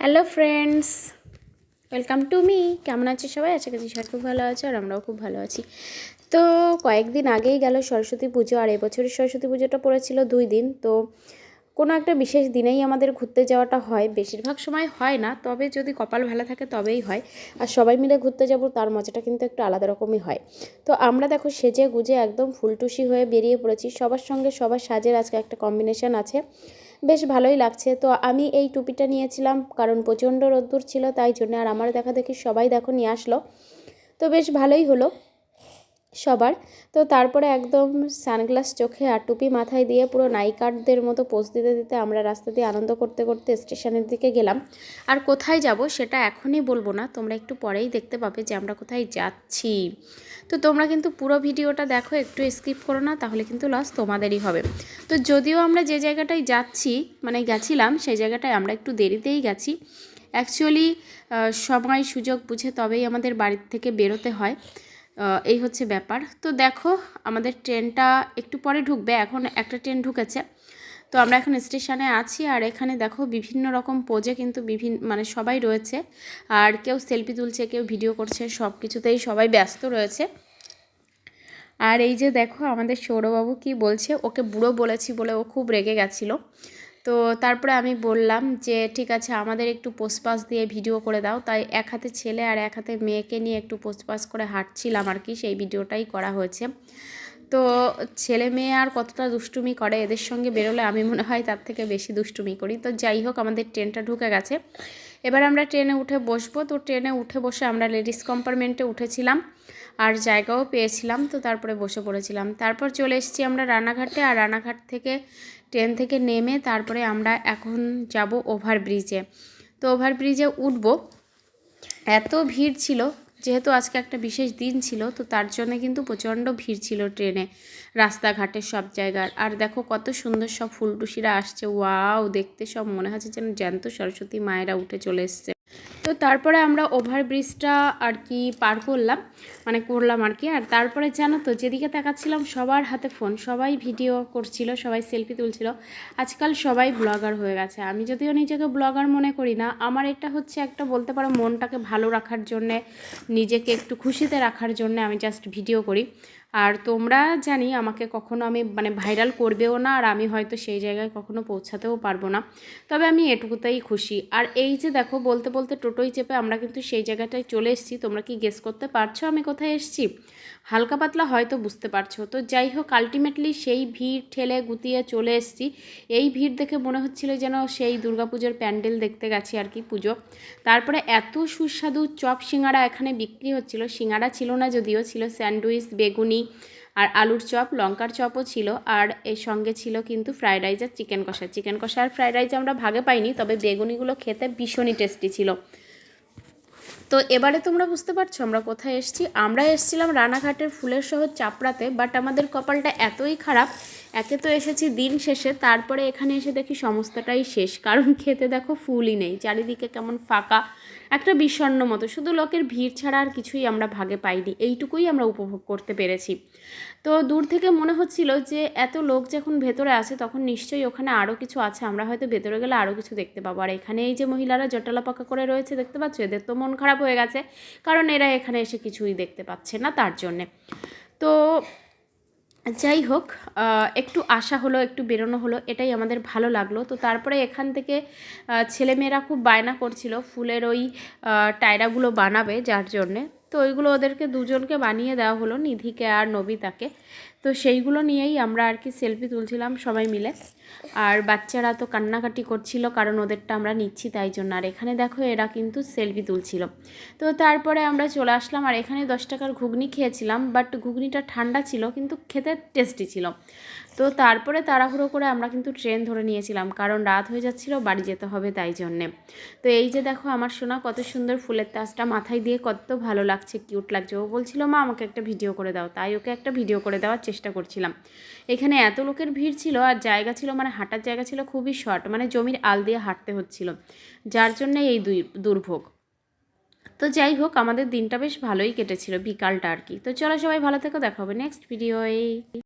Hello friends, welcome to me. কেমন আছে সবাই? আশা করছি সবাই খুব ভালো আছে আর আমরাও খুব ভালো আছি। তো কয়েকদিন আগেই গেল সরস্বতী পুজো আর এবছরের সরস্বতী পুজোটা পড়েছিল দুই দিন। তো কোনো একটা বিশেষ দিনেই আমাদের ঘুরতে যাওয়াটা হয়, বেশিরভাগ সময় হয় না, তবে যদি কপাল ভালো থাকে তবেই হয়। আর সবাই মিলে ঘুরতে যাব, তার মজাটা কিন্তু একটু আলাদা রকমই হয়। তো আমরা দেখো সেজে গুজে একদম ফুলটুসি হয়ে বেরিয়ে পড়েছি। সবার সঙ্গে সবার সাজের আজকে একটা কম্বিনেশন আছে। বেশ ভালোই লাগছে। তো আমি এই টুপিটা নিয়েছিলাম কারণ প্রচণ্ড রোদ্দুর ছিল, তাই জন্য আর আমার দেখাদেখি সবাই দেখো নিয়ে আসলো। তো বেশ ভালোই হলো। সবার। তো তারপরে একদম সানগ্লাস চোখে আর টুপি মাথায় দিয়ে পুরো নাইকারদের মতো পোজ দিতে দিতে আমরা রাস্তা দিয়ে আনন্দ করতে করতে স্টেশনের দিকে গেলাম। আর কোথায় যাব সেটা এখনই বলব না, তোমরা একটু পরেই দেখতে পাবে যে আমরা কোথায় যাচ্ছি। তো তোমরা কিন্তু পুরো ভিডিওটা দেখো, একটু স্কিপ করো না, তাহলে কিন্তু লস তোমাদেরই হবে। তো যদিও আমরা যে জায়গাটায় যাচ্ছি মানে গেছিলাম, সেই জায়গাটায় আমরা একটু দেরিতেই গেছি। অ্যাকচুয়ালি সময়, সুযোগ বুঝে তবেই আমাদের বাড়ির থেকে বেরোতে হয়। এই হচ্ছে ব্যাপার। তো দেখো, আমাদের ট্রেনটা একটু পরে ঢুকবে, এখন একটা ট্রেন ঢুকেছে। তো আমরা এখন স্টেশনে আছি, আর এখানে দেখো বিভিন্ন রকম পোজে কিন্তু বিভিন্ন মানে সবাই রয়েছে। আর কেউ সেলফি তুলছে, কেউ ভিডিও করছে সব কিছুতেই সবাই ব্যস্ত রয়েছে। আর এই যে দেখো, আমাদের সৌরবাবু কি বলছে, ওকে বুড়ো বলেছি বলে ও খুব রেগে গেছিল। তো তারপরে আমি বললাম যে, ঠিক আছে, আমাদের একটু পোস্টপাস দিয়ে ভিডিও করে দাও। তাই এক হাতে ছেলে আর এক হাতে মেয়েকে নিয়ে একটু পোস্টপাস করে হাঁটছিলাম আর কি, সেই ভিডিওটাই করা হয়েছে। তো ছেলে মেয়ে আর কতটা দুষ্টুমি করে এদের সঙ্গে বেরোলে আমি মনে হয় তার থেকে বেশি দুষ্টুমি করি। তো যাই হোক, আমাদের ট্রেনটা ঢুকে গেছে। এবার আমরা ট্রেনে উঠে বসবো। তো ট্রেনে উঠে বসে আমরা লেডিস কম্পার্টমেন্টে উঠেছিলাম আর জায়গাও পেয়েছিলাম। তো তারপরে বসে পড়েছিলাম। তারপর চলে এসেছি আমরা রানাঘাটে। আর রানাঘাট থেকে ট্রেন থেকে নেমে তারপরে আমরা এখন যাব ওভারব্রিজে। তো ওভারব্রিজে উঠব। এত ভিড় ছিল, যেহেতু আজকে একটা বিশেষ দিন ছিল, তো তার জন্য কিন্তু প্রচণ্ড ভিড় ছিল ট্রেনে রাস্তাঘাটের সব জায়গার। আর দেখো কত সুন্দর সব ফুলটুসিরা আসছে, ওয়াও, দেখতে সব মনে হচ্ছে যেন জ্যান্ত সরস্বতী মায়েরা উঠে চলে এসছে। তো তারপরে আমরা ওভারব্রিজটা আর কি পার করলাম মানে করলাম আর কি। আর তারপরে জানো তো, যেদিকে তাকাচ্ছিলাম, সবার হাতে ফোন সবাই ভিডিও করছিল, সবাই সেলফি তুলছিল। আজকাল সবাই ব্লগার হয়ে গেছে। আমি যদিও নিজেকে ব্লগার মনে করি না, আমার এটা হচ্ছে একটা বলতে পারো মনটাকে ভালো রাখার জন্যে, নিজেকে একটু খুশিতে রাখার জন্যে আমি জাস্ট ভিডিও করি। আর তোমরা জানি আমাকে কখনো আমি মানে ভাইরাল করবেও না, আর আমি হয়তো সেই জায়গায় কখনো পৌঁছাতেও পারব না। তবে আমি এটুকুতেই খুশি। আর এই যে দেখো, বলতে বলতে টোটোই চেপে আমরা কিন্তু সেই জায়গাটায় চলে এসেছি। তোমরা কি গেস করতে পারছ আমি কোথায় এসেছি? হালকা পাতলা হয়তো বুঝতে পারছ। তো যাই হোক আলটিমেটলি সেই ভিড় ঠেলে গুতিয়ে চলে এসেছি। এই ভিড় দেখে মনে হচ্ছিল যেন সেই দুর্গাপুজোর প্যান্ডেল দেখতে গেছি আর কি পুজো। তারপরে এত সুস্বাদু চপ সিঙ্গারা এখানে বিক্রি হচ্ছিল। সিঙ্গারা ছিল না যদিও, ছিল স্যান্ডউইচ, বেগুনি আর আলুর চপ, লঙ্কার চপও ছিল। আর এর সঙ্গে ছিল কিন্তু ফ্রায়েড রাইস আর চিকেন কষা। চিকেন কষা আর ফ্রায়েড রাইস আমরা ভাগে পাইনি, তবে বেগুনিগুলো খেতে ভীষণই টেস্টি ছিল। তো এবারে তোমরা বুঝতে পারছ আমরা কোথায় এসেছি। আমরা এসেছিলাম রানাঘাটের ফুলের শহর চাপড়াতে বাট আমাদের কপালটা এতই খারাপ একে তো এসেছি দিন শেষে, তারপরে এখানে এসে দেখি সমস্তটাই শেষ। কারণ খেতে দেখো ফুলই নেই, চারিদিকে কেমন ফাঁকা, একটা বিষণ্ন মতো। শুধু লোকের ভিড় ছাড়া আর কিছুই আমরা ভাগে পাইনি, এইটুকুই আমরা উপভোগ করতে পেরেছি। তো দূর থেকে মনে হচ্ছিল যে এত লোক যখন ভেতরে আসে, তখন নিশ্চয়ই ওখানে আরও কিছু আছে। আমরা হয়তো ভেতরে গেলে আরও কিছু দেখতে পাবো। আর এখানে এই যে মহিলারা জটলা পাকা করে রয়েছে, দেখতে পাচ্ছ? এদের তো মন খারাপ হয়ে গেছে, কারণ এরা এখানে এসে কিছুই দেখতে পাচ্ছে না তার জন্যে। তো যাই হোক একটু আশা হলো, একটু বেরোনো হলো, এটাই আমাদের ভালো লাগল। তো তারপরে এখান থেকে ছেলেমেয়েরা খুব বায়না করছিল ফুলের ওই টায়রাগুলো বানাবে যার জন্যে। তো ওইগুলো ওদেরকে দুজনকে বানিয়ে দেওয়া হলো, নিধিকে আর নবিতাকে। তো সেইগুলো নিয়েই আমরা আর কি সেলফি তুলছিলাম সবাই মিলে। আর বাচ্চারা তো কান্নাকাটি করছিল কারণ ওদেরটা আমরা নিচ্ছি তাই জন্য। আর এখানে দেখো এরা কিন্তু সেলফি তুলছিল। তো তারপরে আমরা চলে আসলাম আর এখানে দশ টাকার ঘুগনি খেয়েছিলাম বাট ঘুগনিটা ঠান্ডা ছিল কিন্তু খেতে টেস্টি ছিল। তো তারপরে তাড়াহুড়ো করে আমরা কিন্তু ট্রেন ধরে নিয়েছিলাম, কারণ রাত হয়ে যাচ্ছিল, বাড়ি যেতে হবে তাই জন্যে। তো এই যে দেখো আমার সোনা কত সুন্দর ফুলের তাজটা মাথায় দিয়ে কত ভালো লাগছে কিউট লাগছে। ও বলছিল, মা, আমাকে একটা ভিডিও করে দাও। তাই ওকে একটা ভিডিও করে দেওয়ার চেষ্টা করছিলাম। এখানে এত লোকের ভিড় ছিল আর জায়গা ছিল মানে হাঁটার জায়গা ছিল খুবই শর্ট মানে জমির আল দিয়ে হাঁটতে হচ্ছিল। যার জন্যে এই দুই, দুর্ভোগ। তো যাই হোক, আমাদের দিনটা বেশ ভালোই কেটেছিল বিকালটা আর কি। তো চলো সবাই ভালো থেকো, দেখা হবে নেক্সট ভিডিওয়ে